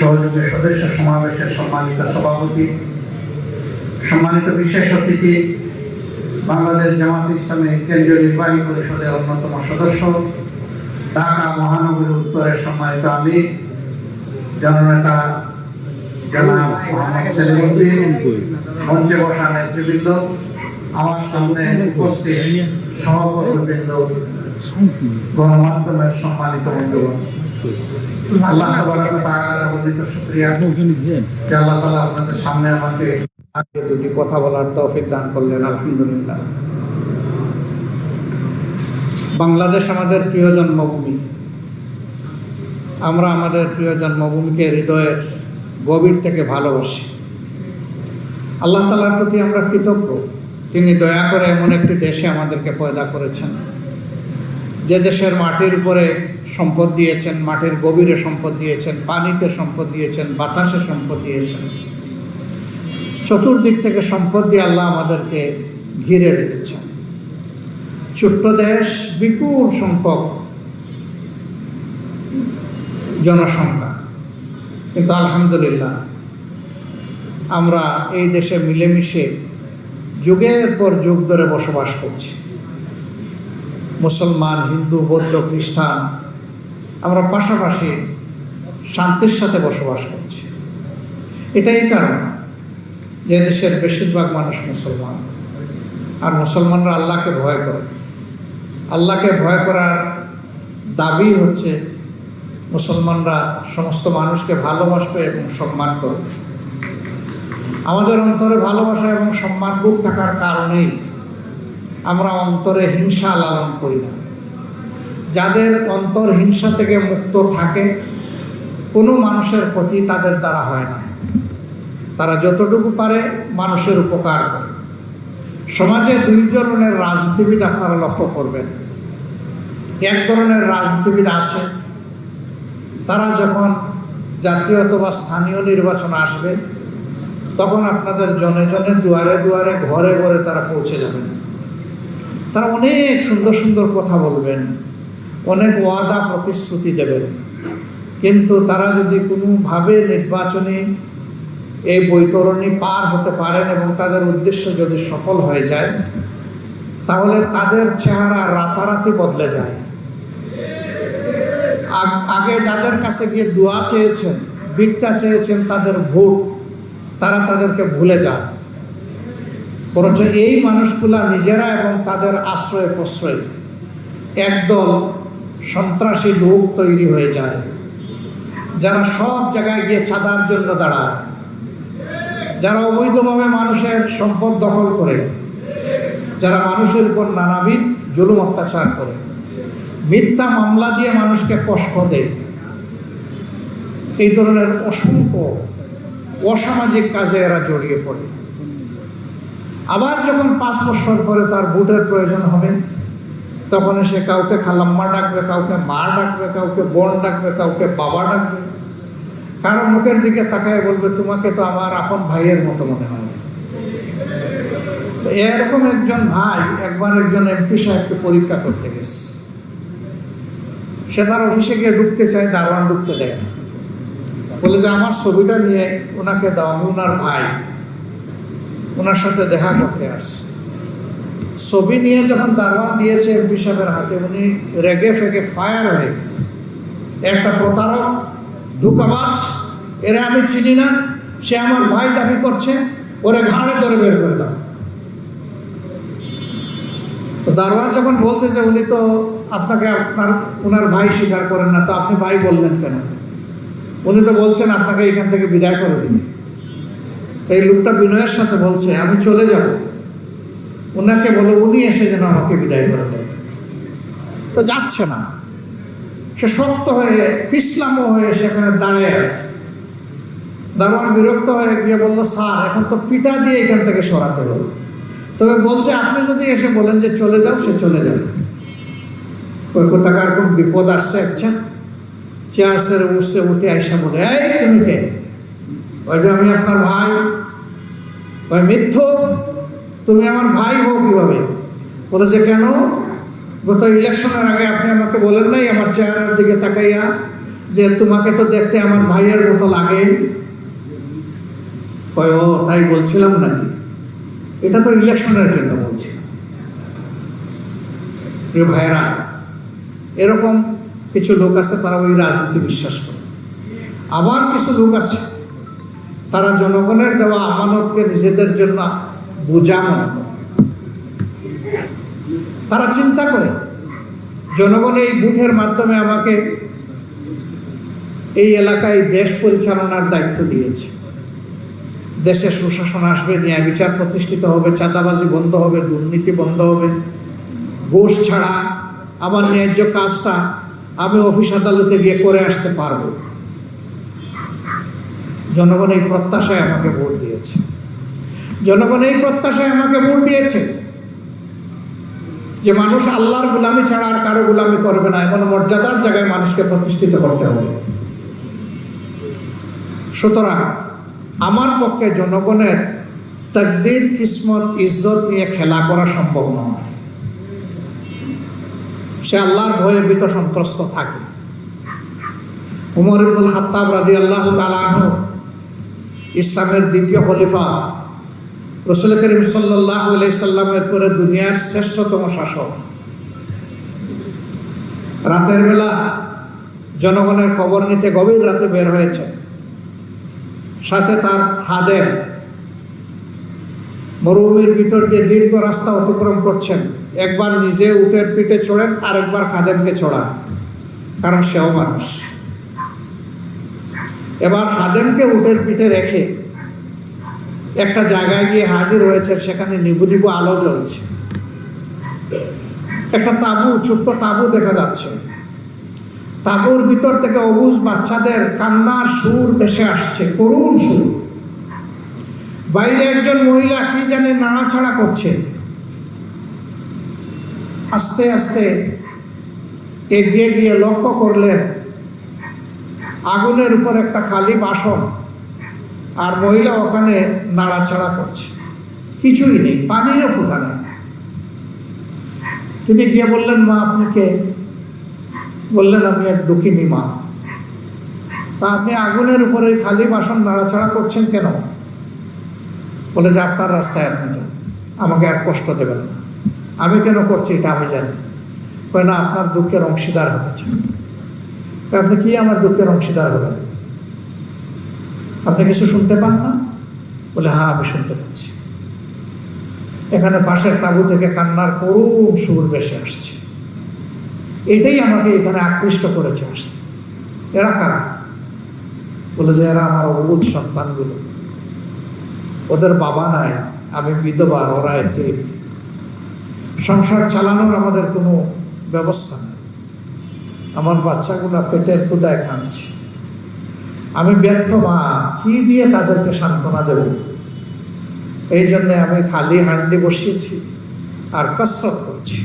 সহযোগী সদস্য সমাবেশের সম্মানিত সভাপতি, সম্মানিত বিশেষ অতিথি, বাংলাদেশ জামাত ইসলামী কেন্দ্রীয় নির্বাহী পরিষদের অন্যতম সদস্য, ঢাকা মহানগরী উত্তরের সম্মানিত আমি, জননেতা মঞ্চে বসা নেতৃবৃন্দ, আমার সামনে উপস্থিত সহকর্মীবৃন্দ, গণমাধ্যমের সম্মানিত বন্ধুগণ। আল্লাহ সামনে আমাকে দুটি কথা বলার তৌফিক দান করলেন, আলহামদুলিল্লাহ। বাংলাদেশ আমাদের প্রিয় জন্মভূমি। আমরা আমাদের প্রিয় জন্মভূমিকে হৃদয়ের গভীর থেকে ভালোবাসি। আল্লাহ তালার প্রতি আমরা কৃতজ্ঞ। তিনি দয়া করে এমন একটি দেশে আমাদেরকে পয়দা করেছেন। যে দেশের মাটির উপরে সম্পদ দিয়েছেন, মাটির গভীরে সম্পদ দিয়েছেন, পানিতে সম্পদ দিয়েছেন, বাতাসে সম্পদ দিয়েছেন, চতুর্দিক থেকে সম্পদ দিয়ে আল্লাহ আমাদেরকে ঘিরে রেখেছেন। ছোট্ট দেশ, বিপুল সংখ্যক জনসংখ্যা। কিন্তু আলহামদুলিল্লাহ, আমরা এই দেশে মিলেমিশে যুগের পর যুগ ধরে বসবাস করছি। মুসলমান, হিন্দু, বৌদ্ধ, খ্রিস্টান, আমরা পাশাপাশি শান্তির সাথে বসবাস করছি। এটাই কারণ যে দেশের বেশিরভাগ মানুষ মুসলমান। আর মুসলমানরা আল্লাহকে ভয় করে। আল্লাহকে ভয় করার দাবি হচ্ছে মুসলমানরা সমস্ত মানুষকে ভালোবাসবে এবং সম্মান করবে। আমাদের অন্তরে ভালোবাসা এবং সম্মানবোধ থাকার কারণেই আমরা অন্তরে হিংসা লালন করি না। যাদের অন্তর হিংসা থেকে মুক্ত থাকে, কোনো মানুষের ক্ষতি তাদের দ্বারা হয় না। তারা যতটুকু পারে মানুষের উপকার করে। সমাজে দুই ধরনের রাজনীতিবিদ আপনারা লক্ষ্য করবেন। এক ধরনের রাজনীতিবিদ আছে, তারা যখন জাতীয় অথবা স্থানীয় নির্বাচন আসবে, তখন আপনাদের জনে জনে দুয়ারে দুয়ারে ঘরে ঘরে তারা পৌঁছে যাবেন। তারা অনেক সুন্দর সুন্দর কথা বলবেন, অনেক ওয়াদা প্রতিশ্রুতি দেবেন। কিন্তু তারা যদি কোনোভাবে নির্বাচনী এই বৈতরণী পার হতে পারেন এবং তাদের উদ্দেশ্য যদি সফল হয়ে যায়, তাহলে তাদের চেহারা রাতারাতি বদলে যায়। আগে যাদের কাছে গিয়ে দোয়া চেয়েছেন, ভিক্ষা চেয়েছেন তাদের ভোট, তারা তাদেরকে ভুলে যায় বরঞ্চ এই মানুষগুলা নিজেরা এবং তাদের আশ্রয় প্রশ্রয় একদল সন্ত্রাসী লোক তৈরি হয়ে যায়, যারা সব জায়গায় গিয়ে চাঁদার জন্য দাঁড়ায়, যারা অবৈধভাবে মানুষের সম্পদ দখল করে, যারা মানুষের উপর নানাবিধ জুলুম অত্যাচার করে, মিথ্যা মামলা দিয়ে মানুষকে কষ্ট দেয়। এই ধরনের অসংখ্য অসামাজিক কাজে এরা জড়িয়ে পড়ে। আবার যখন পাঁচ বছর পরে তার বুটের প্রয়োজন হবে, তখন সে কাউকে খালাম্মা ডাকবে, কাউকে মা ডাকবে, কাউকে বোন ডাকবে, কাউকে বাবা ডাকবে। কারও মুখের দিকে তাকায় বলবে, তোমাকে তো আমার আপন ভাইয়ের মতো মনে হয়। এরকম একজন ভাই, একবার একজন এমপি সাহেবকে পরীক্ষা করতে গেছে। সে তার অফিসে গিয়ে ঢুকতে চায়, দারোয়ান ঢুকতে দেয় না। বলে যে, আমার ছবিটা নিয়ে ওনাকে দাও, আমি ওনার ভাই। ওনার সাথে দেখা করতে আসছে। ছবি নিয়ে যখন দারোয়ান দিয়েছে এমপি সাহেবের হাতে, উনি রেগে ফেগে ফায়ার হয়ে গেছে। একটা প্রতারক, ধোকাবাজ, এরা আমি চিনি না, সে আমার ভাই দাবি করছে, ওরে ঘাড়ে ধরে বের করে দাও। তো দারোয়ান যখন বলছে যে উনি তো আপনাকে আপনার ওনার ভাই স্বীকার করেন না, তো আপনি ভাই বললেন কেন? উনি তো বলছেন, আপনাকে এখান থেকে বিদায় করে দিন। এই লোকটা বিনয়ের সাথে বলছে, আমি চলে যাব। ওনাকে বলো, উনি এসে যেন আমাকে বিদায় করে দেয়। তো যাচ্ছে না। সে শক্ত হয়ে, পিছলামো হয়ে সেখানে দাঁড়ায় আছে। দারোয়ান বিরক্ত হয়ে গিয়ে বলল, স্যার, এখন তো পিটা দিয়ে এখান থেকে সরাতে হবে। তবে বলছে, আপনি যদি এসে বলেন যে চলে যাও, সে চলে যাবে। ওই কোথাকার কোন বিপদ আসছে আচ্ছা। চেয়ার সেরে উঠছে, উঠে আইসা বলে, এই তুমি কে? ওই যে আমি আপনার ভাই। ওই মিথ্য? তুমি আমার ভাই হও কীভাবে? বলে যে, কেন? গত ইলেকশনের আগে আপনি আমাকে বলেন নাই আমার চেহারার দিকে তাকাইয়া যে তোমাকে তো দেখতে আমার ভাইয়ের মতো লাগে? কয়, ও, তাই বলছিলাম নাকি? এটা তো ইলেকশনের জন্য বলছিলাম। প্রিয় ভাইরা এরকম কিছু লোক আছে তারা ওই রাজনীতি বিশ্বাস করে। আবার কিছু লোক আছে তারা জনগণের দেওয়া আমানতকে নিজেদের জন্য বোঝা মনে করে। তারা চিন্তা করে, জনগণ এই বুথের মাধ্যমে আমাকে এই এলাকায় দেশ পরিচালনার দায়িত্ব দিয়েছে। দেশে সুশাসন আসবে, ন্যায় বিচার প্রতিষ্ঠিত হবে, চাঁদাবাজি বন্ধ হবে, দুর্নীতি বন্ধ হবে ঘুষ ছাড়া আমার ন্যায্য কাজটা আমি অফিস আদালতে গিয়ে করে আসতে পারব। জনগণ এই প্রত্যাশায় আমাকে ভোট দিয়েছে। জনগণ এই প্রত্যাশায় আমাকে ভোট দিয়েছে যে মানুষ আল্লাহর গুলামি ছাড়া আর কারও গুলামি করবে না, এমন মর্যাদার জায়গায় মানুষকে প্রতিষ্ঠিত করতে হবে। সুতরাং আমার পক্ষে জনগণের তকদির, কিসমত, ইজ্জত নিয়ে খেলা করা সম্ভব নয়। সে আল্লাহর ভয়ে ভীত সন্ত্রস্ত থাকে। উমর ইবনুল খাত্তাব রাজি আল্লাহ ইসলামের দ্বিতীয় খলিফা। রসুল করিম সাল্লাহ সাল্লামের পরে দুনিয়ার শ্রেষ্ঠতম শাসক। রাতের বেলা জনগণের খবর নিতে গভীর রাতে বের হয়েছে। সাথে তার হাদের মরুভূমির ভিতর দিয়ে দীর্ঘ রাস্তা অতিক্রম করছেন। একবার নিজে উটের পিঠে চড়েন আরেকবার খাদেমকে চড়ান কারণ সেও মানুষ। এবার খাদেমকে উটের পিঠে রেখে একটা জায়গায় গিয়ে হাজির হয়েছে সেখানে নিবু নিবু আলো জ্বলছে। একটা তাবু, ছোট্ট তাবু দেখা যাচ্ছে। তাবুর ভিতর থেকে অবুজ বাচ্চাদের কান্নার সুর ভেসে আসছে, করুণ সুর। বাইরে একজন মহিলা কি জানে নাড়াছাড়া করছে। আস্তে আস্তে এগিয়ে গিয়ে লক্ষ্য করলেন আগুনের উপর একটা খালি বাসন। আর মহিলা ওখানে নাড়াচাড়া করছে। কিছুই নেই, পানিরও ফুটা নেই। তিনি গিয়ে বললেন, মা, আপনাকে বললেন আমি এক দুঃখিনী মা। তা আপনি আগুনের উপরে খালি বাসন নাড়াচাড়া করছেন কেন? বলে, যে আপনার রাস্তায় আপনি যান। আমাকে আর কষ্ট দেবেন না। আমি কেন করছি এটা আমি জানি। না, আপনার দুঃখের অংশীদার হতে চান আপনি কি আমার দুঃখের অংশীদার হবেন? আপনি কিছু শুনতে পান না? বলে হ্যাঁ আমি শুনতে পাচ্ছি। এখানে পাশের তাবু থেকে কান্নার করুণ সুর বেশি আসছে। এটাই আমাকে এখানে আকৃষ্ট করেছে আসতে। এরা কারা? বলে যে, এরা আমার অবুধ সন্তানগুলো। ওদের বাবা নাই, আমি বিধবা আর ওরা এতে সংসার চালানোর আমাদের কোনো ব্যবস্থা আমার বাচ্চাগুলো পেটের ক্ষুদায় খাচ্ছে আমি ব্যর্থ মা, কি দিয়ে তাদেরকে সান্ত্বনা দেব? এই জন্যে আমি খালি হান্ডি বসিয়েছি আর কসরত করছি।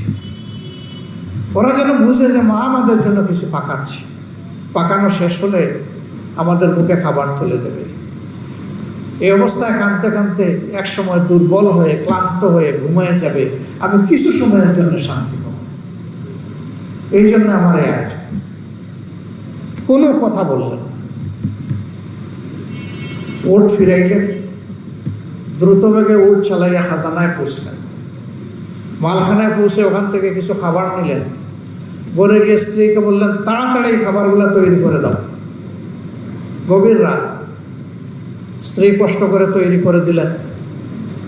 ওরা যেন বুঝে যে মা আমাদের জন্য কিছু পাকাচ্ছে। পাকানো শেষ হলে আমাদের মুখে খাবার তুলে দেবে। এই অবস্থায় কাঁদতে কাঁদতে এক সময় দুর্বল হয়ে, ক্লান্ত হয়ে ঘুমিয়ে যাবে। আমি কিছু সময়ের জন্য শান্তি এই জন্য আমার এই আয়োজন কোনো কথা বললেন ওট ফিরাইলেন দ্রুত বেগে উঠ চালাইয়া খাজানায় পৌঁছলেন। মালখানায় পৌঁছে ওখান থেকে কিছু খাবার নিলেন। বলে গিয়ে স্ত্রীকে বললেন, তাড়াতাড়ি খাবারগুলো তৈরি করে দাও। গভীর রাত। স্ত্রী কষ্ট করে তৈরি করে দিলেন।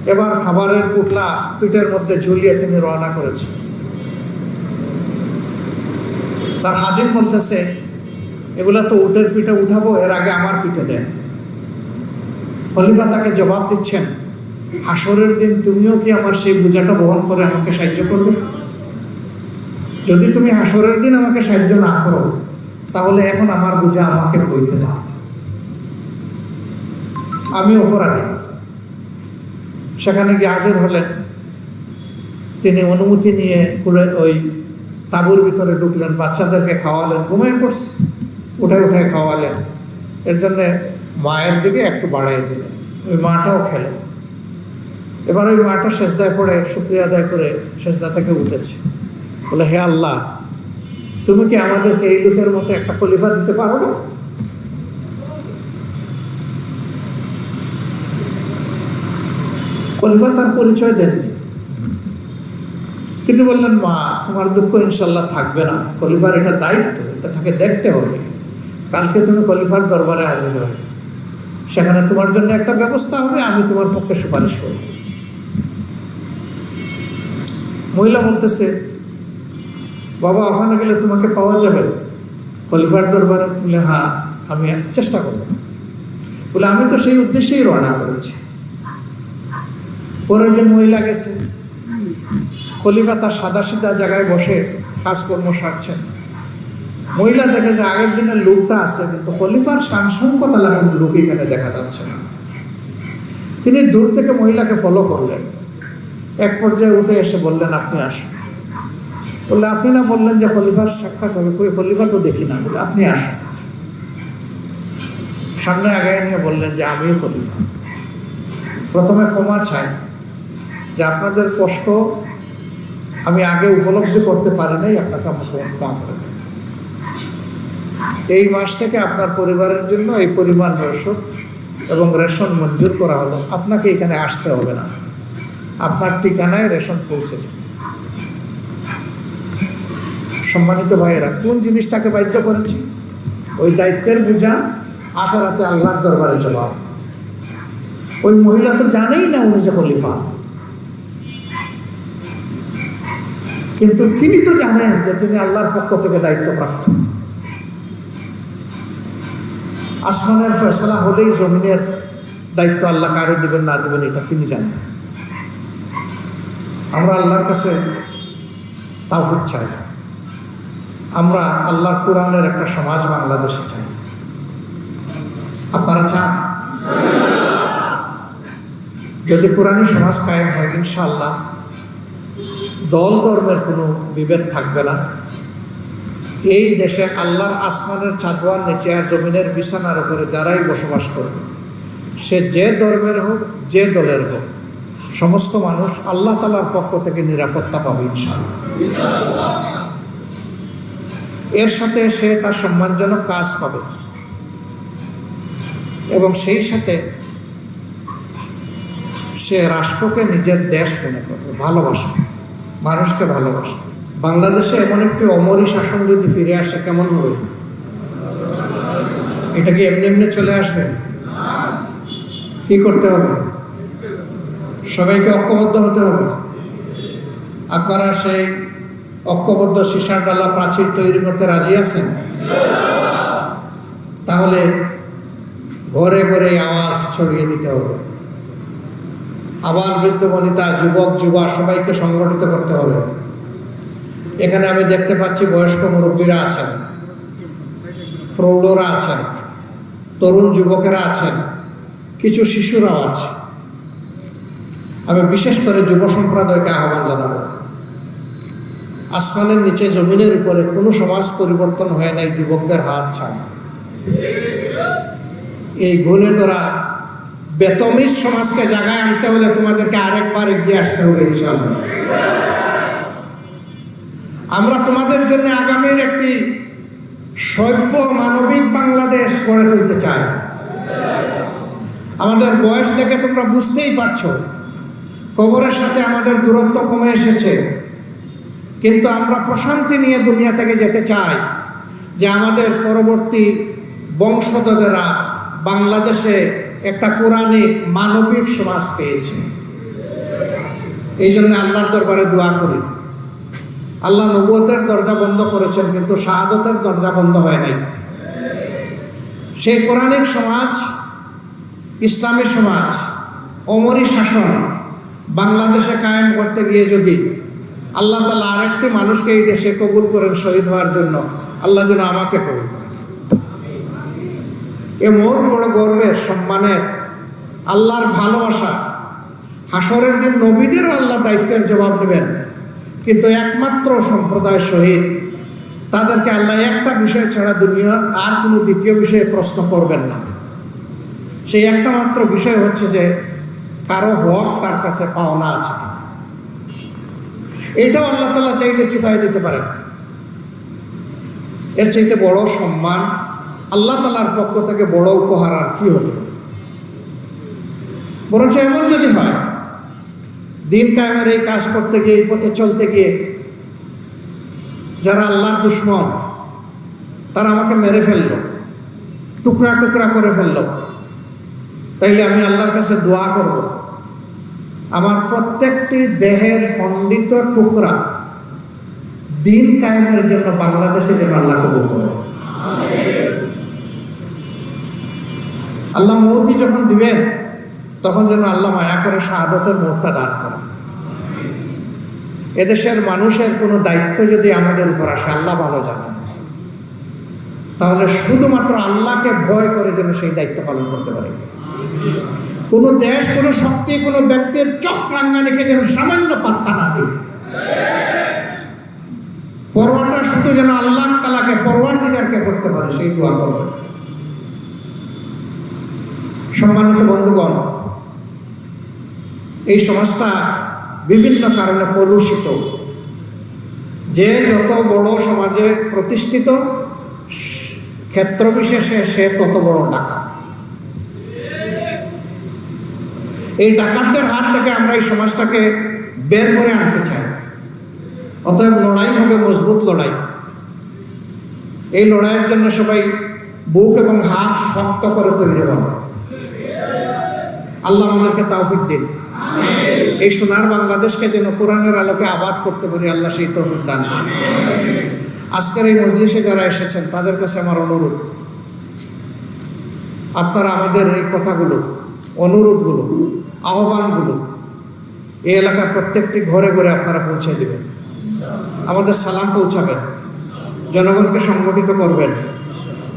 এবার খাবারের পুটলা পিঠের মধ্যে ঝুলিয়ে তিনি রওনা করেছেন। তার হাদিম বলতেছে, এগুলা তো উটের পিঠে উঠাবো, এর আগে আমার পিঠে দেন। খলিফা তাকে জবাব দিচ্ছেন হাসরের দিন তুমিও কি আমার সেই বোঝাটা বহন করে আমাকে সাহায্য করবে? যদি তুমি হাসরের দিন আমাকে সাহায্য না করো, তাহলে এখন আমার বোঝা আমাকে বইতে দাও। আমি অপরাধী। সেখানে গিয়ে হাজির হলেন। তিনি অনুমতি নিয়ে ওই তাঁবুর ভিতরে ঢুকলেন, বাচ্চাদেরকে খাওয়ালেন, ঘুমিয়ে পড়ছে, উঠে উঠে খাওয়ালেন। এর জন্যে মায়ের দিকে একটু বাড়াই দিলেন, ওই মাটাও খেলেন। এবার ওই মাটা সেজদায় পড়ে, শুক্রিয়া আদায় করে সেজদা থেকে উঠেছে। বলে, হে আল্লাহ, তুমি কি আমাদেরকে এই লোকের মতো একটা খলিফা দিতে পারো না? খলিফা তার পরিচয় দেননি। তিনি বললেন, মা, তোমার দুঃখ ইনশাল্লাহ থাকবে না। খলিফার এটা দায়িত্ব, এটা তাকে দেখতে হবে। কালকে তুমি খলিফার দরবারে হাজির হবে সেখানে তোমার জন্য একটা ব্যবস্থা হবে, আমি তোমার পক্ষে সুপারিশ করব। মহিলা বলতেছে, বাবা, ওখানে গেলে তোমাকে পাওয়া যাবে? খলিফার দরবারে বলে হ্যাঁ আমি চেষ্টা করব। বলে, আমি তো সেই উদ্দেশ্যেই রওনা করেছি। পরের দিন মহিলা গেছে। খলিফা তার সাদা সিধা জায়গায় বসে কাজকর্ম সারছেন। মহিলা দেখে যে আগের দিনের লোকটা আছে, কিন্তু খলিফার সাংসঙ্কতা লাগানো লোক এখানে দেখা যাচ্ছে না। তিনি দূর থেকে মহিলাকে ফলো করলেন। এক পর্যায়ে উঠে এসে বললেন, আপনি আসুন। বললে, আপনি না বললেন যে খলিফার সাক্ষাৎ হবে? কই, খলিফা তো দেখি না। বলে আপনি আসুন। সামনে আগায় নিয়ে বললেন যে আমি খলিফা। প্রথমে ক্ষমা চাই যে আপনাদের কষ্ট আমি আগে উপলব্ধি করতে পারি নাই, আপনাকে আমাকে ক্ষমা করে এই মাস থেকে আপনার পরিবারের জন্য এই পরিমাণ রেশন এবং রেশন মঞ্জুর করা হলো। আপনাকে এখানে আসতে হবে না। আপনার ঠিকানায় রেশন পৌঁছে সম্মানিত ভাইয়েরা, কোন জিনিসটাকে বাধ্য করেছি? ওই দায়িত্বের বোঝা আখেরাতে আল্লাহর দরবারে জবাব। ওই মহিলা তো জানেই না উনি যে খলিফা। কিন্তু তিনি তো জানেন যে তিনি আল্লাহর পক্ষ থেকে দায়িত্বপ্রাপ্ত। আসমানের ফয়সলা হলেই জমিনের দায়িত্ব আল্লাহ কারে দেবেন, না দেবেন, এটা তিনি জানেন। আমরা আল্লাহর কাছে তাওফিক চাই। আমরা আল্লাহর কোরআনের একটা সমাজ বাংলাদেশে চাই। আপনারা চান? যদি কোরআনী সমাজ কায়েম হয়, ইনশাআল্লাহ দল ধর্মের কোনো বিভেদ থাকবে না। এই দেশে আল্লাহর আসমানের চাঁদওয়ার নিচে আর জমিনের বিছানার উপরে যারাই বসবাস করবে, সে যে ধর্মের হোক, যে দলের হোক, সমস্ত মানুষ আল্লাহ তালার পক্ষ থেকে নিরাপত্তা পাবে ইনশাআল্লাহ। এর সাথে সে তার সম্মানজনক কাজ পাবে এবং সেই সাথে সে রাষ্ট্রকে নিজের দেশ মনে করবে, ভালোবাসবে। মানুষকে ভালোবাসবে বাংলাদেশে এমন একটি অমরি শাসন যদি ফিরে আসে, কেমন হবে? এটা কি এমনি এমনি চলে আসবে? কি করতে হবে? সবাইকে ঐক্যবদ্ধ হতে হবে? আপনারা সেই ঐক্যবদ্ধ সীসার ডালা প্রাচীর তৈরি করতে রাজি আছেন? তাহলে ঘরে ঘরে আওয়াজ ছড়িয়ে দিতে হবে। আবার বৃদ্ধ বনিতা যুবক, যুবা সবাইকে সংগঠিত করতে হবে। এখানে আমি দেখতে পাচ্ছি বয়স্ক মুরব্বীরা আছেন, প্রৌঢ়রা আছেন, তরুণ যুবকেরা আছেন, কিছু শিশুরাও আছে। আমি বিশেষ করে যুব সম্প্রদায়কে আহ্বান জানাব। আসমানের নিচে জমিনের উপরে কোনো সমাজ পরিবর্তন হয় নাই, যুবকদের হাত ছাড়া। এই গুণে তোরা বেতমিজ সমাজকে জায়গায় আনতে হলে তোমাদেরকে আরেকবার এগিয়ে আসতে হবে, ইনশাআল্লাহ। আমরা তোমাদের জন্য আগামীর একটি সভ্য মানবিক বাংলাদেশ গড়ে তুলতে চাই। আমাদের বয়স দেখে তোমরা বুঝতেই পারছ, কবরের সাথে আমাদের দূরত্ব কমে এসেছে। কিন্তু আমরা প্রশান্তি নিয়ে দুনিয়া থেকে যেতে চাই যে আমাদের পরবর্তী বংশধরেরা বাংলাদেশে একটা কোরআনিক মানবিক সমাজ পেয়েছে। এই জন্য আল্লাহর দরবারে দোয়া করি। আল্লাহ নবুয়তের দরজা বন্ধ করেছেন, কিন্তু শাহাদতের দরজা বন্ধ হয় নাই। সেই কোরআনিক সমাজ, ইসলামী সমাজ, অমরি শাসন বাংলাদেশে কায়েম করতে গিয়ে যদি আল্লাহ তালা আরেকটি মানুষকে এই দেশে কবুল করেন শহীদ হওয়ার জন্য, আল্লাহ যেন আমাকে কবুল এ মহৎ বড় গর্বের, সম্মানের, আল্লাহর ভালোবাসা। হাসরের দিন নবীদেরও আল্লাহ দায়িত্বের জবাব নেবেন কিন্তু একমাত্র সম্প্রদায় শহীদ, তাদেরকে আল্লাহ একটা বিষয় ছাড়া দুনিয়া আর কোনো দ্বিতীয় বিষয়ে প্রশ্ন করবেন না। সেই একটা মাত্র বিষয় হচ্ছে যে, কারও হক তার কাছে পাওনা আছে এটাও আল্লাহ তালা চাইলে চুকাই দিতে পারেন। এর চাইতে বড় সম্মান আল্লাহ তালার পক্ষ থেকে বড় উপহার আর কি হতে পারে? বরঞ্চ এমন যদি হয়, দিন কায়েমের এই কাজ করতে গিয়ে, এই পথে চলতে গিয়ে যারা আল্লাহর দুশ্মন, তারা আমাকে মেরে ফেলল, টুকরা টুকরা করে ফেলল, তাইলে আমি আল্লাহর কাছে দোয়া করব। আমার প্রত্যেকটি দেহের খণ্ডিত টুকরা দিন কায়েমের জন্য বাংলাদেশে যেন আল্লাহ কবুল করে। আল্লাহ মৌতি যখন দিবেন, তখন যেন আল্লাহ মায়া করে শাহাদতের মোটটা দান করেন। এদেশের মানুষের কোনো দায়িত্ব যদি আমাদের উপর আসে, আল্লাহ ভালো জানেন। তাহলে শুধুমাত্র আল্লাহকে ভয় করে যেন সেই দায়িত্ব পালন করতে পারে। কোনো দেশ, কোনো শক্তি, কোনো ব্যক্তির চক্রাঙ্গানিকে যেন সামান্য পাত্তা না দিই পরোয়াটা শুধু যেন আল্লাহ তালাকে, পরোয়ার দিগারকে করতে পারে, সেই দোয়া করবে সম্মানিত বন্ধুগণ, এই সমাজটা বিভিন্ন কারণে কলুষিত যে যত বড় সমাজে প্রতিষ্ঠিত ক্ষেত্র বিশেষে সে তত বড় ডাকাত। এই ডাকাতদের হাত থেকে আমরা এই সমাজটাকে বের করে আনতে চাই। অতএব লড়াই হবে মজবুত লড়াই। এই লড়াইয়ের জন্য সবাই বুক এবং হাত শক্ত করে তৈরি হন। আল্লাহ আমাদেরকে তাওফিক দিন। এই সোনার বাংলাদেশকে যেন কোরআনের আলোকে আবাদ করতে পারি, আল্লাহ সেই তৌফিক দান। আজকের এই মজলিসে যারা এসেছেন, তাদের কাছে আমার অনুরোধ। আপনারা আমাদের এই কথাগুলো, অনুরোধগুলো, আহ্বানগুলো এই এলাকার প্রত্যেকটি ঘরে ঘরে আপনারা পৌঁছে দেবেন। আমাদের সালাম পৌঁছাবেন। জনগণকে সংগঠিত করবেন।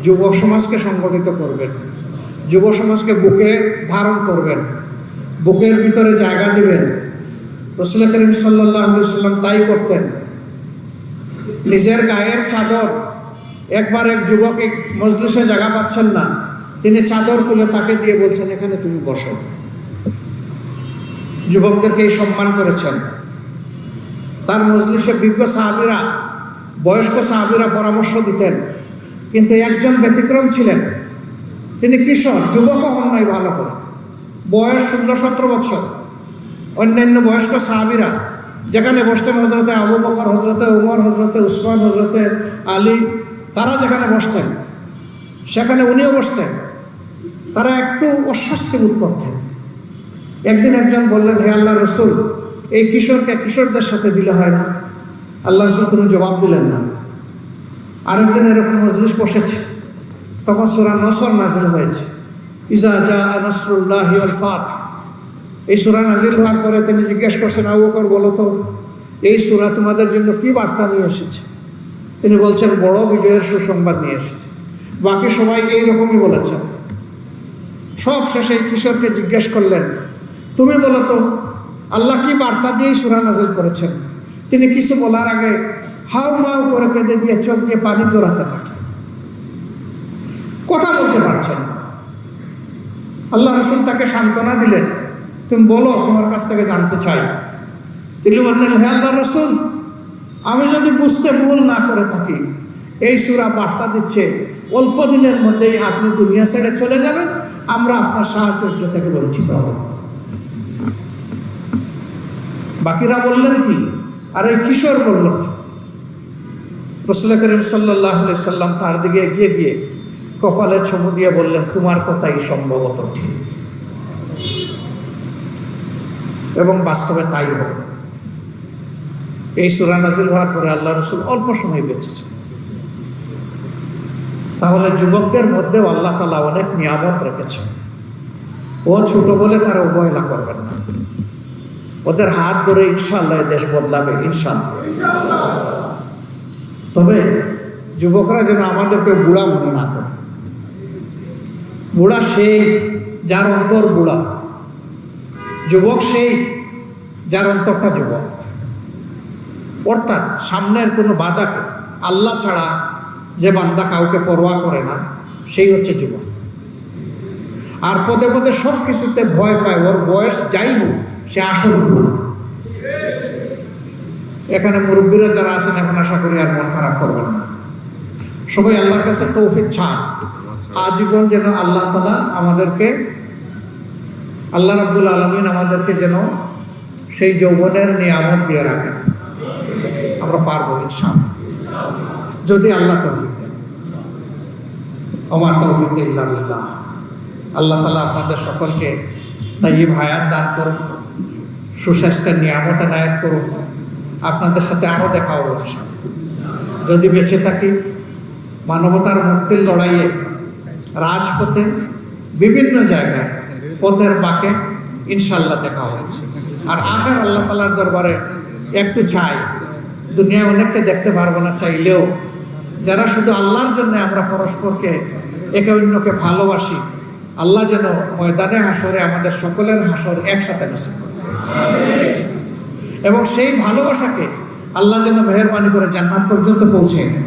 যুব সমাজকে সংগঠিত করবেন। যুব সমাজকে বুকে ধারণ করবেন, বুকের ভিতরে জায়গা দিবেন। রসুল করিম সাল্লাহ সাল্লাম তাই করতেন। নিজের গায়ের চাদর, একবার এক যুবক এক মজলিসে জায়গা পাচ্ছেন না, তিনি চাদর খুলে তাকে দিয়ে বলছেন, এখানে তুমি বসো। যুবকদেরকে সম্মান করেছেন। তার মজলিসে বিজ্ঞ সাহাবিরা, বয়স্ক সাহাবিরা পরামর্শ দিতেন, কিন্তু একজন ব্যতিক্রম ছিলেন। তিনি কিশোর, যুবকও হন নাই ভালো করে। বয়স ষোলো সতেরো বছর। অন্যান্য বয়স্ক সাহাবিরা, যেখানে বসতেন হজরতে আবু বকর হজরতে উমর হজরতে উসমান হজরতে আলী, তারা যেখানে বসতেন, সেখানে উনিও বসতেন। তারা একটু অস্বস্তি বোধ করতেন। একদিন একজন বললেন, হে আল্লাহ রসুল, এই কিশোরকে কিশোরদের সাথে দিলে হয় না। আল্লাহ রসুল কোনো জবাব দিলেন না। আরেকদিন এরকম মজলিস বসেছে। তখন সুরা নসর নাজিল হয়েছে। ইজা জা নসরুল্লাহ ফাত। এই সুরা নাজিল হওয়ার পরে তিনি জিজ্ঞেস করছেন, আবু বলো তো, এই সুরা তোমাদের জন্য কি বার্তা নিয়ে এসেছে? তিনি বলছেন, বড় বিজয়ের সুসংবাদ নিয়ে এসেছে। বাকি সবাই এইরকমই বলেছেন সব শেষে কিশোরকে জিজ্ঞেস করলেন, তুমি বলো তো, আল্লাহ কি বার্তা দিয়েই সুরা নাজিল করেছেন? তিনি কিছু বলার আগে হাউ মাউ করে কেঁদে দিয়ে চোখ দিয়ে পানি জোড়াতে থাকে কথা বলতে পারছেন না আল্লাহ রসুল তাকে সান্ত্বনা দিলেন, তুমি বলো, তোমার কাছ থেকে জানতে চাই। তিনি বললেন, হে আল্লাহ রসুল, আমি যদি বুঝতে ভুল না করে থাকি, এই সুরা বার্তা দিচ্ছে, অল্প দিনের মধ্যেই আপনি দুনিয়া ছেড়ে চলে যাবেন, আমরা আপনার সাহায্য থেকে বঞ্চিত হব। বাকিরা বললেন কি? আর এই কিশোর বলল কি? রসুল করিম সাল্লাহ সাল্লাম তার দিকে এগিয়ে গিয়ে কপালে ছবু দিয়ে বললেন, তোমার কথাই সম্ভবত ঠিক। এবং বাস্তবে তাই হবে এই সুরা নাজিল হওয়ার পরে আল্লাহ রসুল অল্প সময় বেঁচেছে তাহলে যুবকদের মধ্যেও আল্লাহ তালা অনেক নিয়ামত রেখেছে ও ছোট বলে তারা অবহেলা করবেন না। ওদের হাত ধরে ইনশাল্লাহ দেশ বদলাবে ইনশাল্লাহ তবে যুবকরা যেন আমাদেরকে বুড়া মনে না করে। বুড়া সেই যার অন্তর বুড়া। যুবক সেই যার অন্তরটা যুবক। অর্থাৎ সামনের কোনো বাধাকে আল্লাহ ছাড়া যে বান্দা কাউকে পরোয়া করে না, সেই হচ্ছে যুবক। আর পদে পদে সব কিছুতে ভয় পায়, ওর বয়স যাই হোক, সে আসল এখানে মুরব্বীরা যারা আছেন, এখন আশা করি আর মন খারাপ করবেন না। সবাই আল্লাহর কাছে তৌফিক ছাড় আজীবন যেন আল্লাহ তালা আমাদেরকে, আল্লাহ রাব্বুল আলমিন আমাদেরকে যেন সেই যৌবনের নিয়ামত দিয়ে রাখেন। আমরা পারব ইনশাল যদি আল্লাহ তৌফিক দেন। আমার তৌফিক ইল্লা বিল্লাহ। আল্লাহ তালা আপনাদের সকলকে তাইব হায়াত দান করুন সুস্বাস্থ্যের নিয়ামত এনায়ত করুন। আপনাদের সাথে আরও দেখা হবে। যদি বেঁচে থাকি, মানবতার মুক্তির লড়াইয়ে রাজপথে বিভিন্ন জায়গায় পথের বাঁকে ইনশাল্লাহ দেখা হবে। আর আখের আল্লাহ তালার দরবারে একটু চাই। দুনিয়া অনেককে দেখতে পারব না, চাইলেও যারা শুধু আল্লাহর জন্য আমরা পরস্পরকে একে অন্যকে ভালোবাসি, আল্লাহ যেন ময়দানে হাসরে আমাদের সকলের হাসর একসাথে নসিব এবং সেই ভালোবাসাকে আল্লাহ যেন মেহরবানি করে জান্নাত পর্যন্ত পৌঁছে দেন।